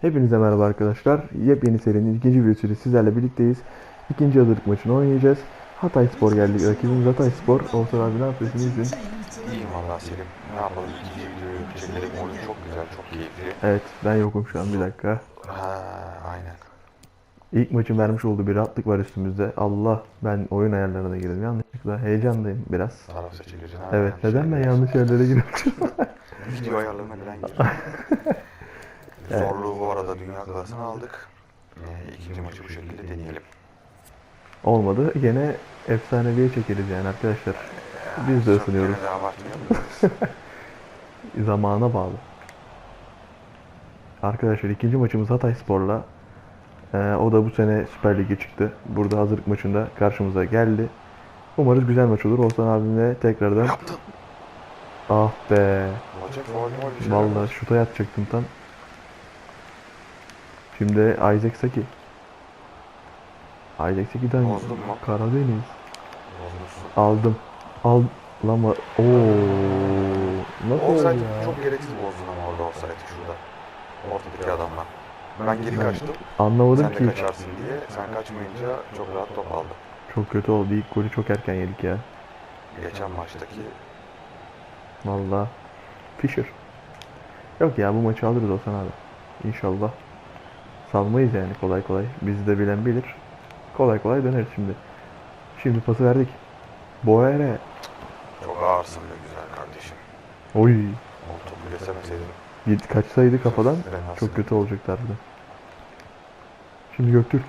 Hepinize merhaba arkadaşlar. Yepyeni serinin ikinci videosuyla sizlerle birlikteyiz. İkinci hazırlık maçını oynayacağız. Hatay Spor geldi. Rakibimiz Hatay Spor. Oğuzhan abi ne yapıyorsun? İyisin. İyiyim valla Selim. Ne yapalım? İkinci videoyu çekelim. Oyun çok güzel, çok keyifli. Evet ben yokum şu an bir dakika. Ha, aynen. İlk maçın vermiş olduğu bir rahatlık var üstümüzde. Allah ben oyun ayarlarına girdim. Yanlışlıkla heyecandayım biraz. Taraf seçileceksin. Evet yanlış neden ben yanlış yerlere girdim? Video ayarlarına girdim. Zorluğu bu arada Dünya Kupası'nı aldık. Ee, ikinci maçı bu şekilde deneyelim. Olmadı. Gene efsaneviye çekeriz yani arkadaşlar. Biz de Çok ısınıyoruz. gene de abartmayalım. Zamana bağlı. Arkadaşlar ikinci maçımız Hatay Spor'la. Ee, o da bu sene Süper Lig'e çıktı. Burada hazırlık maçında karşımıza geldi. Umarız güzel maç olur. Oğuzhan abimle tekrardan... Yaptım. Ah be. Bir şeyler Vallahi şuta yatacaktım tam. Şimdi Isaac Saki. Isaac Saki'den? Karadeniz. Aldım. Al. Lan var. Oo. Nasıl oldu ya? çok gereksiz bozdun ama orada olsaydı şurada. Ortadaki adamla. Ben geri kaçtım. Anlamadım Sen de ki. kaçarsın diye. Sen kaçmayınca çok rahat top aldı. Çok kötü oldu. İlk golü çok erken yedik ya. Geçen maçtaki Valla. Fisher. Yok ya bu maçı alırız Okan abi. İnşallah. Salmayız yani kolay kolay. Bizi de bilen bilir. Kolay kolay döneriz şimdi. Şimdi pası verdik. Boere. çok ağırsın be güzel kardeşim. Oy. O topu kesemeseydin. Git kaçsaydı kafadan çok kötü olacaktı harbiden. Şimdi Göktürk.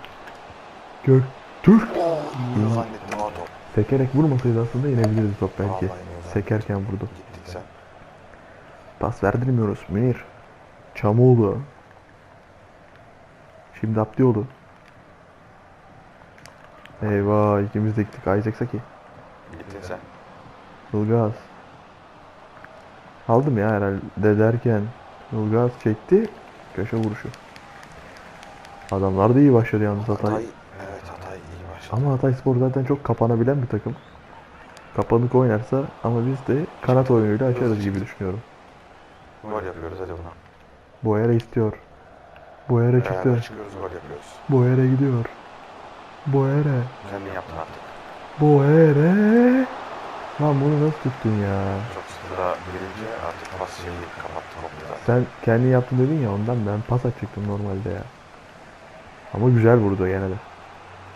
Göktürk. İyi zannettim o top. Sekerek vurmasaydı aslında inebilirdi top belki. Sekerken vurdu. Gittik sen. Pas verdirmiyoruz Münir. Çamoğlu. Şimdi Abdioğlu. Eyvah ikimiz de gittik. Isaac Saki. Gittin sen. Ilgaz. Aldım ya herhalde derken Ilgaz çekti. Köşe vuruşu. Adamlar da iyi başladı yalnız Hatay. Hatay, evet Hatay iyi başladı. Ama Hatay Spor zaten çok kapanabilen bir takım. Kapanık oynarsa ama biz de kanat oyunuyla açarız gibi düşünüyorum. Gol yapıyoruz hadi buna. Boyera istiyor. Boyera çıktı. Beraber çıkıyoruz gol yapıyoruz. Boyera gidiyor. Boyera. Kendin yaptın artık. Boyera. Lan bunu nasıl tuttun ya? Çok sıkıda girince artık pas şeyi kapattı topu da. Sen kendin yaptın dedin ya ondan ben pas atacaktım normalde ya. Ama güzel vurdu gene de.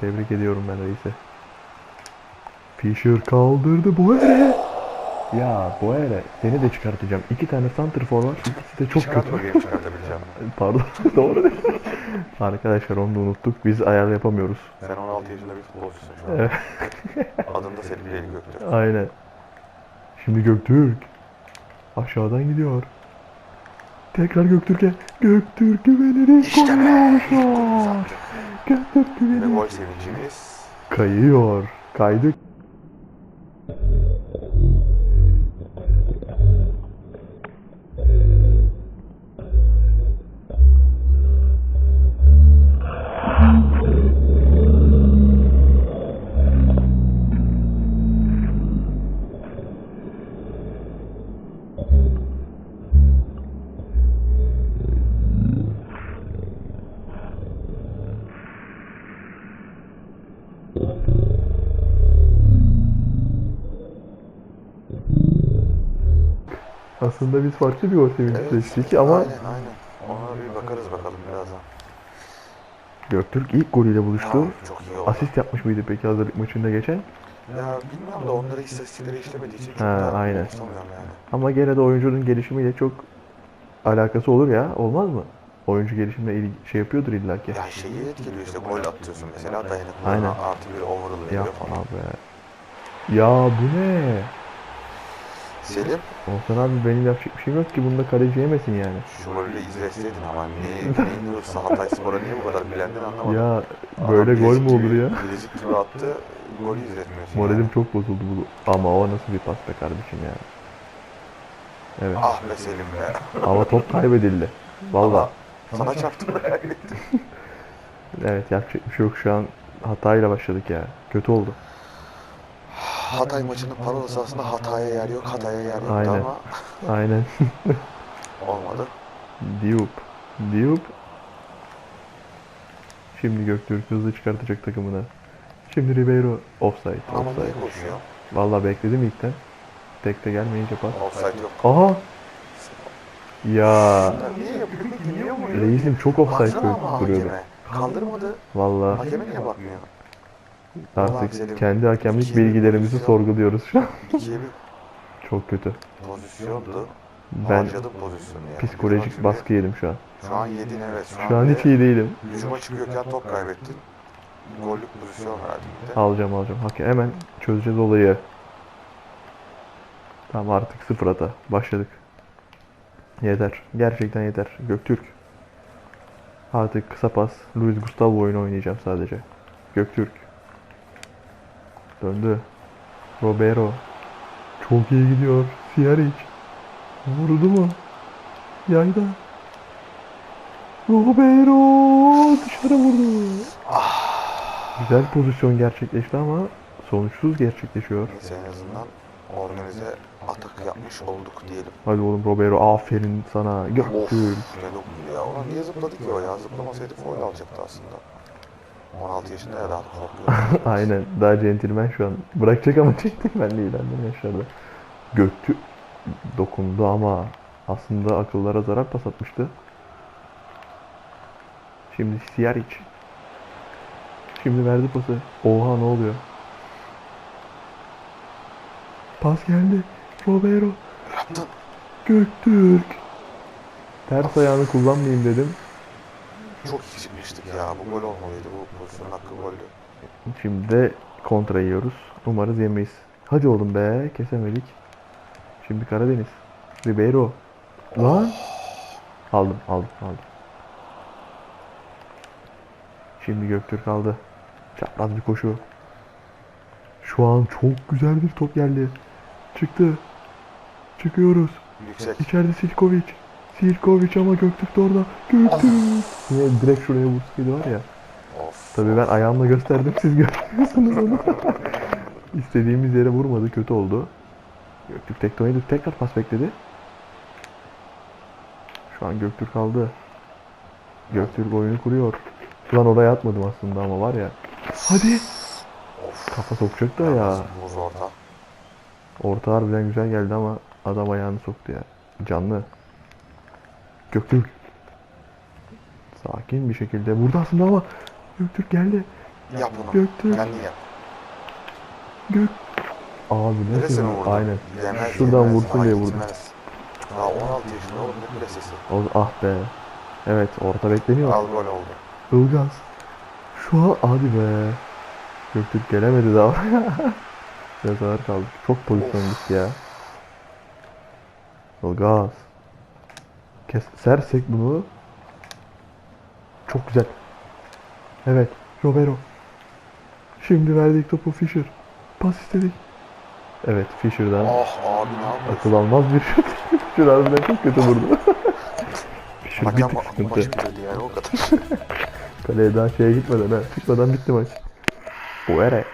Tebrik ediyorum ben reise. Fischer kaldırdı Boyera. Ya Boyera seni de çıkartacağım. İki tane santrfor var. İkisi de çok Çıkart kötü. bakayım çıkartabileceğim. mi? Pardon doğru değil. Arkadaşlar onu da unuttuk. Biz ayar yapamıyoruz. Sen 16 yaşında bir futbolcusun şu an. Evet. Adın da Selim Leyli Göktürk. Aynen. Şimdi Göktürk. Aşağıdan gidiyor. Tekrar Göktürk'e. Göktürk güveniriz. İşte be. almışlar. Göktürk Ve gol sevincimiz. Kayıyor. Kaydık. Aslında biz farklı bir gol sevinci seçtik ama Aynen aynen. Ona bir bakarız bakalım birazdan. Göktürk ilk golüyle buluştu. Aa, çok iyi oldu. Asist yapmış mıydı peki hazırlık maçında geçen? Ya bilmiyorum da onları istatistikleri işlemediği için çok Ha, da aynen. yani. Ama gene de oyuncunun gelişimiyle çok alakası olur ya. Olmaz mı? Oyuncu gelişimle şey yapıyordur illaki. Ya şeyi etkiliyor işte gol atıyorsun mesela dayanıklılığına artı bir overall veriyor Yapma falan. be. Ya bu ne? Selim Olsan abi benim yapacak bir şeyim yok ki bunda kaleci yemesin yani. şu golü izleseydin ama ne, neyin hırsı Hatay Spor'a niye bu kadar bilendin anlamadım. Ya Adam böyle gol mü olur gibi- ya? Bilezik gibi attı golü izletmiyorsun Moralim yani. çok bozuldu bu. Ama o nasıl bir pas be kardeşim ya. Evet. Ah be Selim be. Ama top kaybedildi. Valla. Sana çarptım be. Evet yapacak bir şey yok şu an. Hatayla başladık ya. Kötü oldu. Hatay maçının parola sahasında hataya yer yok, hataya yer yoktu Aynen. ama Aynen. olmadı. Diop. Diop. Şimdi Göktürk hızlı çıkartacak takımını. Şimdi Ribeiro offside. Ama Offside. niye koşuyor? Vallahi bekledim ilkten. Tekte gelmeyince pas. Offside yok. Aha! Ya niye yapıyor? Reisim çok offside Baksana ama duruyordu. hakeme. Kaldırmadı. Vallahi Hakeme niye bakmıyor? Artık kendi hakemlik ikiye bir bilgilerimizi pozisyon- sorguluyoruz şu an. Çok kötü. pozisyondu. Ben Harcadı pozisyonu yani. psikolojik Çünkü baskı yedim şu an. Şu an yedin evet. Şu an bir hiç iyi değilim. Hücuma çıkıyorken top kaybettin. Gollük pozisyon verdin bir de. Alacağım alacağım. Hakem hemen çözeceğiz olayı. Tamam artık sıfır hata. Başladık. Yeter. Gerçekten yeter. Göktürk. Artık kısa pas. Luis Gustavo oyunu oynayacağım sadece. Göktürk. Döndü. Robero. Çok iyi gidiyor. Siyaric. Vurdu mu? Yayda. Robero dışarı vurdu. Güzel pozisyon gerçekleşti ama sonuçsuz gerçekleşiyor. Neyse en azından organize atak yapmış olduk diyelim. Hadi oğlum Robero aferin sana. Of Göktürk. ne ya. Ona niye zıpladı ki o ya? Zıplamasaydı foul alacaktı aslında. 16 yaşında ya daha da korkuyor. Aynen daha centilmen şu an. Bırakacak ama centilmenliği ilerleyen yaşlarda. Göktürk dokundu ama aslında akıllara zarar pas atmıştı. Şimdi Siyaric. Şimdi verdi pası. Oha ne oluyor? Pas geldi. Robero. Yaptın. Göktürk. Ters ayağını kullanmayayım dedim. Çok iyi çıkmıştık ya. Bu gol olmalıydı. Bu pozisyonun hakkı goldü. Şimdi kontra yiyoruz. Umarız yemeyiz. Hadi oğlum be. Kesemedik. Şimdi Karadeniz. Ribeiro. Lan. Aldım aldım aldım. Şimdi Göktürk aldı. Çapraz bir koşu. Şu an çok güzel bir top geldi. Çıktı. Çıkıyoruz. Yüksek. İçeride Silkovic. Silkovic ama Göktürk de orada. Göktürk. Yine direkt şuraya vursaydı var ya. Of. Tabii ben ayağımla gösterdim siz görmüyorsunuz onu. İstediğimiz yere vurmadı kötü oldu. Göktürk tekte oynadı tekrar pas bekledi. Şu an Göktürk aldı. Göktürk oyunu kuruyor. Ulan oraya atmadım aslında ama var ya. Hadi. Of. Kafa sokacak da ya. Orta harbiden güzel geldi ama adam ayağını soktu ya. Canlı. Göktürk. Sakin bir şekilde. Vurdu aslında ama Göktürk geldi. Yap bunu. Göktürk. Kendin yap. Gök. Abi nasıl? Vurdun? Aynen. Yemez, Şuradan yemez, vursun diye vurdum. Daha 16 yaşında oğlum ne presesi. O, ah be. Evet orta bekleniyor. Al gol oldu. Ilgaz. Şu an hadi be. Göktürk gelemedi daha. Biraz ağır kaldı. Çok pozisyon gitti ya. Ilgaz. Kesersek bunu. Çok güzel. Evet. Robero. Şimdi verdik topu Fischer. Pas istedik. Evet Fischer'dan. Ah abi ne? Akıl almaz bir şut. Fischer harbiden çok kötü vurdu. Fischer bir Hakem tık maç sıkıntı. yani o kadar. Kaleye daha şeye gitmeden ha. Çıkmadan bitti maç. Buere.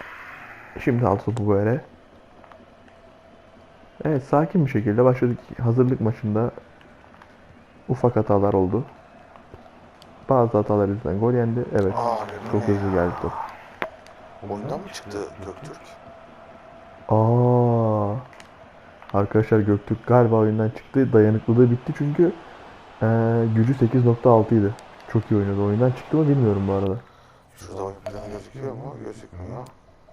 Şimdi aldı topu Buere. Evet sakin bir şekilde başladık. Hazırlık maçında ufak hatalar oldu. Bazı hatalar yüzünden gol yendi. Evet. Abi Çok hızlı geldi top. Oyundan mı çıktı Göktürk? Aa. Arkadaşlar Göktürk galiba oyundan çıktı. Dayanıklılığı bitti çünkü eee, gücü 8.6 idi. Çok iyi oynadı. Oyundan çıktı mı bilmiyorum bu arada. Şurada oyun planı gözüküyor mu? Gözükmüyor.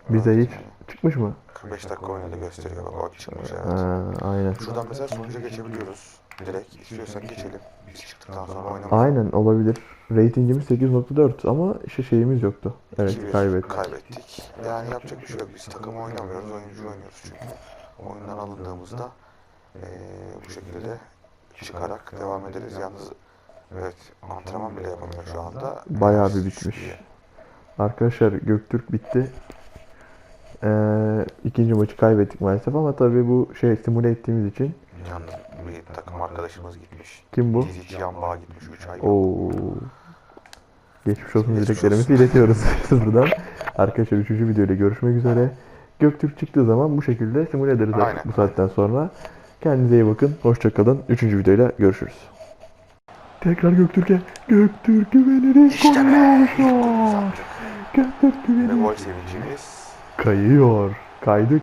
Bize hiç çıkmış mı? 45 dakika oynadı gösteriyor. Bak bak çıkmış evet. Ha, aynen. Şuradan mesela sonuca geçebiliyoruz. Direkt istiyorsan geçelim. Biz çıktıktan sonra oynamak. Aynen olabilir. Ratingimiz 8.4 ama işte şeyimiz yoktu. Evet 2-1 kaybettik. Kaybettik. Yani yapacak bir şey yok. Biz takım oynamıyoruz, oyuncu oynuyoruz çünkü. Oyundan alındığımızda eee bu şekilde de çıkarak devam ederiz. Yalnız evet antrenman bile yapamıyor şu anda. Bayağı bir bitmiş. Arkadaşlar Göktürk bitti. Ee, ikinci maçı kaybettik maalesef ama tabii bu şey simüle ettiğimiz için. Yalnız bir takım arkadaşımız gitmiş. Kim bu? Dizici Yanbağa gitmiş 3 ay. Oo. Geçmiş olsun Geçmiş dileklerimizi olsun. iletiyoruz sıfırdan. Arkadaşlar 3. videoyla görüşmek üzere. Göktürk çıktığı zaman bu şekilde simüle ederiz artık Aynen. bu saatten sonra. Kendinize iyi bakın. Hoşçakalın. 3. videoyla görüşürüz. Tekrar Göktürk'e. Göktürk güveniriz. İşte be. Göktürk Ve güveniriz. gol sevincimiz. Kayıyor. Kaydı